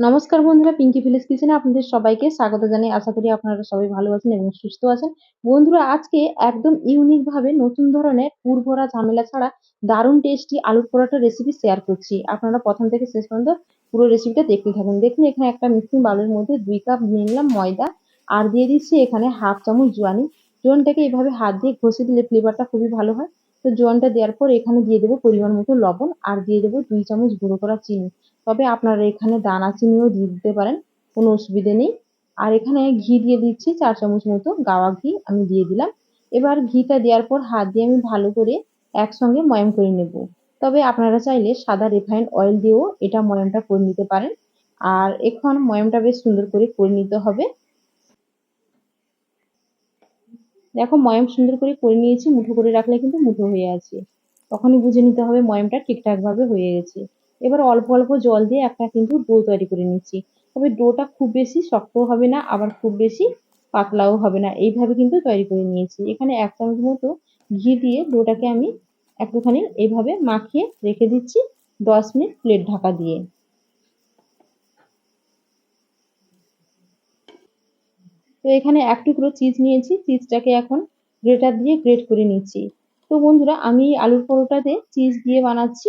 নমস্কার বন্ধুরা পিঙ্কি ভিলেজ কিচেনে আপনাদের সবাইকে স্বাগত জানাই। আশা করি আপনারা সবাই ভালো আছেন এবং সুস্থ আছেন। বন্ধুরা, আজকে একদম ইউনিক ভাবে নতুন ধরনের পুর ভরা ঝামেলা ছাড়া দারুণ টেস্টি আলুর পরোটা রেসিপি শেয়ার করছি। আপনারা প্রথম থেকে শেষ পর্যন্ত পুরো রেসিপিটা দেখতে থাকুন। দেখুন, এখানে একটা মিক্সিং বাউলের মধ্যে দুই কাপ নিয়ে নিলাম ময়দা আর দিয়ে দিচ্ছি এখানে হাফ চামচ জোয়ানি। জোয়ানটাকে এভাবে হাত দিয়ে ঘষে দিলে ফ্লেভারটা খুবই ভালো হয়। তো জোয়ানটা দেওয়ার পর এখানে দিয়ে দেবো পরিমাণ মতো লবণ আর দিয়ে দেবো দুই চামচ গুঁড়ো করা চিনি। তবে আপনারা এখানে দানা চিনিও দিয়ে দিতে পারেন, কোনো অসুবিধে নেই। আর এখানে ঘি দিয়ে দিচ্ছি চার চামচ মতো গাওয়া ঘি আমি দিয়ে দিলাম। এবার ঘিটা দেওয়ার পর হাত দিয়ে আমি ভালো করে একসঙ্গে ময়াম করে নেব। তবে আপনারা চাইলে সাদা রিফাইন্ড অয়েল দিয়েও এটা ময়ামটা করে নিতে পারেন। আর এখন ময়ামটা বেশ সুন্দর করে করে নিতে হবে। দেখো ময়াম সুন্দর করে করে নিয়েছি, মুঠো করে রাখলে কিন্তু মুঠো হয়ে আছে। তখনই বুঝে নিতে হবে ময়ামটা ঠিকঠাকভাবে হয়ে গেছে। এবার অল্প অল্প জল দিয়ে একটা কিন্তু ডো তৈরি করে নিচ্ছি। তবে ডোটা খুব বেশি শক্তও হবে না, আবার খুব বেশি পাতলাও হবে না। এইভাবে কিন্তু তৈরি করে নিয়েছি। এখানে এক চামচ মতো ঘি দিয়ে ডোটাকে আমি একটুখানি এইভাবে মাখিয়ে রেখে দিচ্ছি দশ মিনিট প্লেট ঢাকা দিয়ে। তো এখানে এক টুকরো চিজ নিয়েছি। চিজটাকে এখন গ্রেটার দিয়ে গ্রেট করে নিচ্ছি। তো বন্ধুরা, আমি আলুর পরোটাতে চিজ দিয়ে বানাচ্ছি।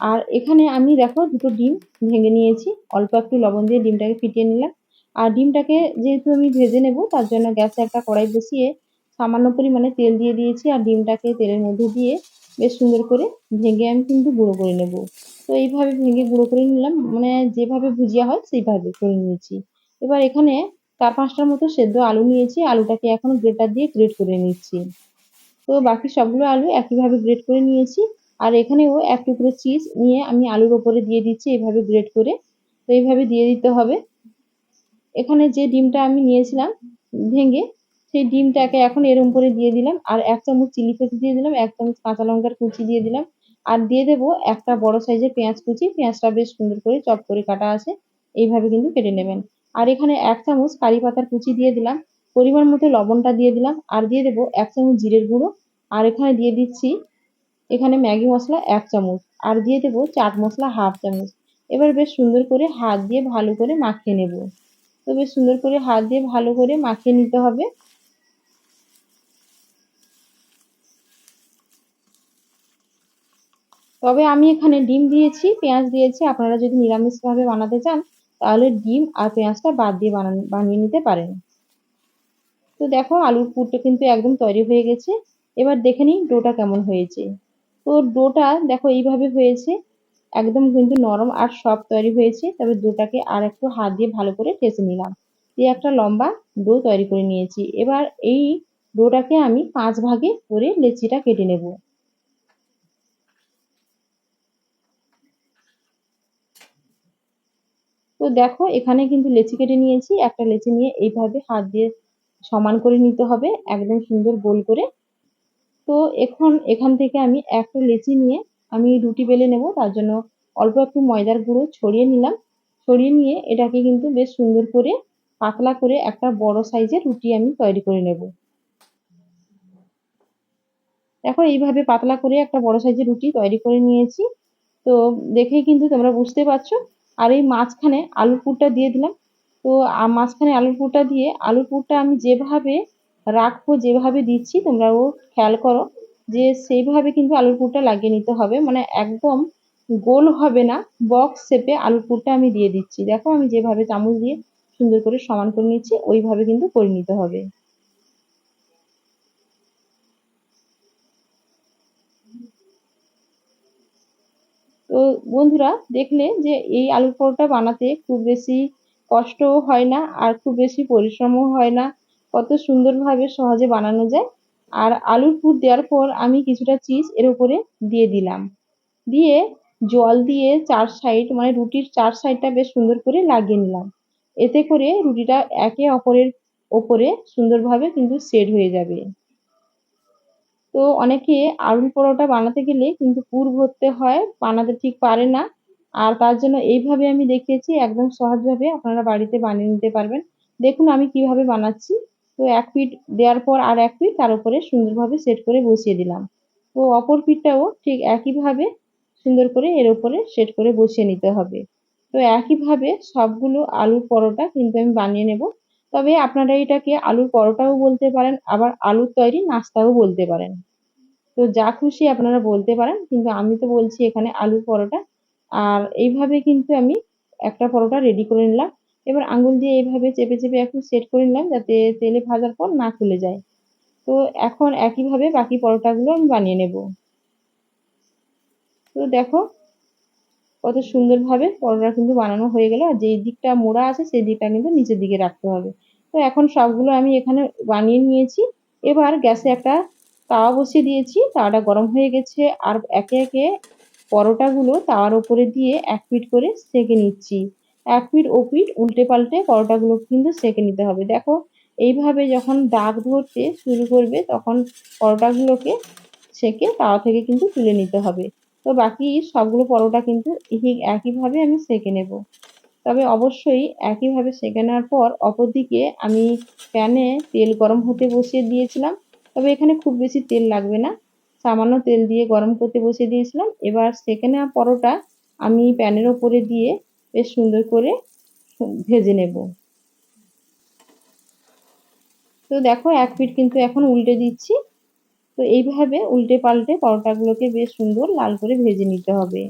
আর এখানে আমি দেখো দুটো ডিম ভেঙে নিয়েছি। অল্প একটু লবণ দিয়ে ডিমটাকে ফিটিয়ে নিলাম। আর ডিমটাকে যেহেতু আমি ভেজে নেব, তার জন্য গ্যাসে একটা কড়াই বসিয়ে সামান্য পরিমাণে তেল দিয়ে দিয়েছি। আর ডিমটাকে তেলের মধ্যে দিয়ে বেশ সুন্দর করে ভেঙে আমি কিন্তু গুঁড়ো করে নেব। তো এইভাবে ভেঙে গুঁড়ো করে নিলাম। মানে যেভাবে ভুজিয়া হয়, সেইভাবে করে নিয়েছি। এবার এখানে চার পাঁচটার মতো সেদ্ধ আলু নিয়েছি। আলুটাকে এখন গ্রেটার দিয়ে গ্রেট করে নিচ্ছি। তো বাকি সবগুলো আলু একইভাবে গ্রেট করে নিয়েছি। আর এখানেও এক টুকরো চিজ নিয়ে আমি আলুর ওপরে দিয়ে দিচ্ছি এভাবে গ্রেট করে। তো এইভাবে দিয়ে দিতে হবে। এখানে যে ডিমটা আমি নিয়েছিলাম ভেঙে, সেই ডিমটাকে এখন এর উপরে দিয়ে দিলাম। আর এক চামচ চিলি ফ্লেক্স দিয়ে দিলাম, এক চামচ কাঁচা লঙ্কার কুচি দিয়ে দিলাম। আর দিয়ে দেবো একটা বড় সাইজের পেঁয়াজ কুচি। পেঁয়াজটা বেশ সুন্দর করে চপ করে কাটা আছে। এইভাবে কিন্তু কেটে নেবেন। আর এখানে এক চামচ কারি পাতার কুচি দিয়ে দিলাম। পরিমাণ মতো লবণটা দিয়ে দিলাম। আর দিয়ে দেবো এক চামচ জিরের গুঁড়ো। আর এখানে দিয়ে দিচ্ছি এখানে ম্যাগি মশলা এক চামচ। আর দিয়ে দেবো চাট মশলা হাফ চামচ। এবার বেশ সুন্দর করে হাত দিয়ে ভালো করে মাখিয়ে নেব। তো বেশ সুন্দর করে হাত দিয়ে ভালো করে মাখিয়ে নিতে হবে। তবে আমি এখানে ডিম দিয়েছি, পেঁয়াজ দিয়েছি। আপনারা যদি নিরামিষভাবে বানাতে চান তাহলে ডিম আর পেঁয়াজটা বাদ দিয়ে বানান, বানিয়ে নিতে পারেন। তো দেখো আলুর পুরটা কিন্তু একদম তৈরি হয়ে গেছে। এবার দেখে নিই ডোটা কেমন হয়েছে। তো ডোটা দেখো এইভাবে হয়েছে, একদম কিন্তু নরম আর সফট তৈরি হয়েছে। তবে ডোটাকে আর একটু হাত দিয়ে ভালো করে ঠেসে নিলাম। দিয়ে একটা লম্বা ডো তৈরি করে নিয়েছি। এবার এই ডোটাকে আমি পাঁচ ভাগে করে লেচিটা কেটে নেব। তো দেখো, এখানে কিন্তু লেচি কেটে নিয়েছি। একটা লেচি নিয়ে এইভাবে হাত দিয়ে সমান করে নিতে হবে, একদম সুন্দর গোল করে। তো এখন এখান থেকে আমি একটা লেচি নিয়ে আমি রুটি বেলে নেব, তার জন্য অল্প একটু ময়দার গুঁড়ো ছড়িয়ে নিলাম। ছড়িয়ে নিয়ে এটাকে কিন্তু বেশ সুন্দর করে পাতলা করে একটা বড় সাইজের রুটি আমি তৈরি করে নেব। দেখো, এইভাবে পাতলা করে একটা বড় সাইজের রুটি তৈরি করে নিয়েছি। তো দেখেই কিন্তু তোমরা বুঝতে পারছ আর এই মাঝখানে আলুর পুরটা দিয়ে দিলাম। তো মাঝখানে আলুর পুরটা দিয়ে আলুর পুরটা আমি যেভাবে রাখব, যেভাবে দিচ্ছি তোমরা ও খেয়াল করো যে সেইভাবে কিন্তু আলুর পুরটা লাগিয়ে নিতে হবে। মানে একদম গোল হবে না বক্স শেপে আলুর পুরটা আমি দিয়ে দিচ্ছি। দেখো আমি যেভাবে চামচ দিয়ে সুন্দর করে সমান করে নিচ্ছি ওইভাবে কিন্তু করে নিতে হবে। তো বন্ধুরা, দেখলে যে এই আলুর পরোটা বানাতে খুব বেশি কষ্টও হয় না আর খুব বেশি পরিশ্রমও হয় না। কত সুন্দরভাবে সহজে বানানো যায়। আর আলুর পুর দেওয়ার পর আমি কিছুটা চিজ এর উপরে দিয়ে দিলাম। দিয়ে জল দিয়ে চার সাইড মানে রুটির চার সাইডটা বেশ সুন্দর করে লাগিয়ে নিলাম। এতে করে রুটিটা একে অপরের ওপরে সুন্দরভাবে কিন্তু সেট হয়ে যাবে। তো অনেকে আলুর পরোটা বানাতে গেলে কিন্তু পুর ভরতে হয়, বানাতে ঠিক পারে না। আর তার জন্য এইভাবে আমি দেখিয়েছি, একদম সহজভাবে আপনারা বাড়িতে বানিয়ে নিতে পারবেন। দেখুন আমি কীভাবে বানাচ্ছি। তো এক পিঠ দেওয়ার পর আর এক পিঠ তার উপরে সুন্দরভাবে সেট করে বসিয়ে দিলাম। তো অপর পিঠটাও ঠিক একইভাবে সুন্দর করে এর উপরে সেট করে বসিয়ে নিতে হবে। তো একইভাবে সবগুলো আলুর পরোটা কিন্তু আমি বানিয়ে নেব। তবে আপনারা এটাকে আলুর পরোটাও বলতে পারেন, আবার আলুর তৈরি নাস্তাও বলতে পারেন। তো যা খুশি আপনারা বলতে পারেন, কিন্তু আমি তো বলছি এখানে আলুর পরোটা। আর এইভাবে কিন্তু আমি একটা পরোটা রেডি করে নিলাম। এবার আঙুল দিয়ে এইভাবে চেপে চেপে একটু সেট করে নিলাম যাতে তেলে ভাজার পর না খুলে যায়। তো এখন একইভাবে বাকি পরোটাগুলো আমি বানিয়ে নেব। তো দেখো কত সুন্দরভাবে পরোটা কিন্তু বানানো হয়ে গেল। আর যেই দিকটা মোড়া আছে, সেই দিকটা কিন্তু নিচের দিকে রাখতে হবে। তো এখন সবগুলো আমি এখানে বানিয়ে নিয়েছি। এবার গ্যাসে একটা তাওয়া বসিয়ে দিয়েছি। তাওয়াটা গরম হয়ে গেছে আর একে একে পরোটাগুলো তাওয়ার উপরে দিয়ে এক পিঠ করে সেঁকে নিচ্ছি। এক পিঠ ও পিঠ উল্টে পাল্টে পরোটাগুলো কিন্তু সেঁকে নিতে হবে। দেখো, এইভাবে যখন দাগ ধরতে শুরু করবে তখন পরোটাগুলোকে সেঁকে তাওয়া থেকে কিন্তু তুলে নিতে হবে। তো বাকি সবগুলো পরোটা কিন্তু একইভাবে আমি সেঁকে নেব। তবে অবশ্যই একইভাবে সেঁকে নেওয়ার পর অপরদিকে আমি প্যানে তেল গরম হতে বসিয়ে দিয়েছিলাম। তবে এখানে খুব বেশি তেল লাগবে না। সামান্য তেল দিয়ে গরম করতে বসিয়ে দিয়েছিলাম। এবার সেঁকে নেওয়া পরোটা আমি প্যানের ওপরে দিয়ে বেশ সুন্দর করে ভেজে নেব। তো দেখো, এক পিঠ কিন্তু এখন উল্টে দিচ্ছি। তো এইভাবে উল্টে পাল্টে পরোটাগুলোকে বেশ সুন্দর লাল করে ভেজে নিতে হবে।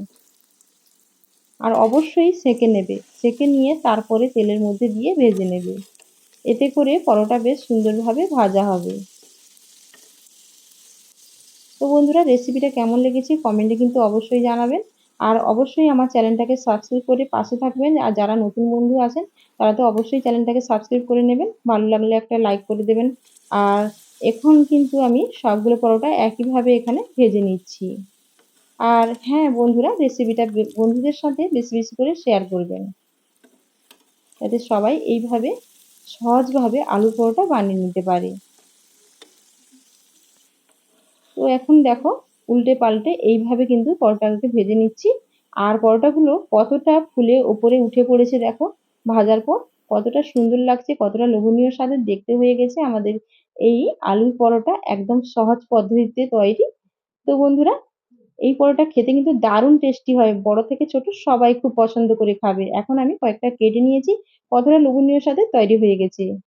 আর অবশ্যই সেঁকে নেবে। সেঁকে নিয়ে তারপরে তেলের মধ্যে দিয়ে ভেজে নেবে। এতে করে পরোটা বেশ সুন্দরভাবে ভাজা হবে। তো বন্ধুরা রেসিপিটা কেমন লেগেছে কমেন্টে কিন্তু অবশ্যই জানাবেন। আর অবশ্যই আমার চ্যানেলটাকে সাবস্ক্রাইব করে পাশে থাকবেন। আর যারা নতুন বন্ধু আছেন, তারা তো অবশ্যই চ্যানেলটাকে সাবস্ক্রাইব করে নেবেন। ভালো লাগলে একটা লাইক করে দেবেন। আর এখন কিন্তু আমি সবগুলো পরোটা একইভাবে এখানে ভেজে নিচ্ছি। আর হ্যাঁ বন্ধুরা রেসিপিটা বন্ধুদের সাথে বেশি বেশি করে শেয়ার করবেন। যাতে সবাই এইভাবে সহজভাবে আলু পরোটা বানিয়ে নিতে পারে। তো এখন দেখো, উল্টে পাল্টে এইভাবে কিন্তু পরোটাগুলোকে ভেজে নিচ্ছি। আর পরোটাগুলো কতটা ফুলে ওপরে উঠে পড়েছে দেখো, ভাজার পর কতটা সুন্দর লাগছে, কতটা লোভনীয় স্বাদের দেখতে হয়ে গেছে আমাদের এই আলুর পরোটা একদম সহজ পদ্ধতিতে তৈরি। তো বন্ধুরা এই পরোটা খেতে কিন্তু দারুণ টেস্টি হয়। বড় থেকে ছোট সবাই খুব পছন্দ করে খাবে। এখন আমি কয়েকটা কেটে নিয়েছি। কতটা লোভনীয় স্বাদে তৈরি হয়ে গেছে।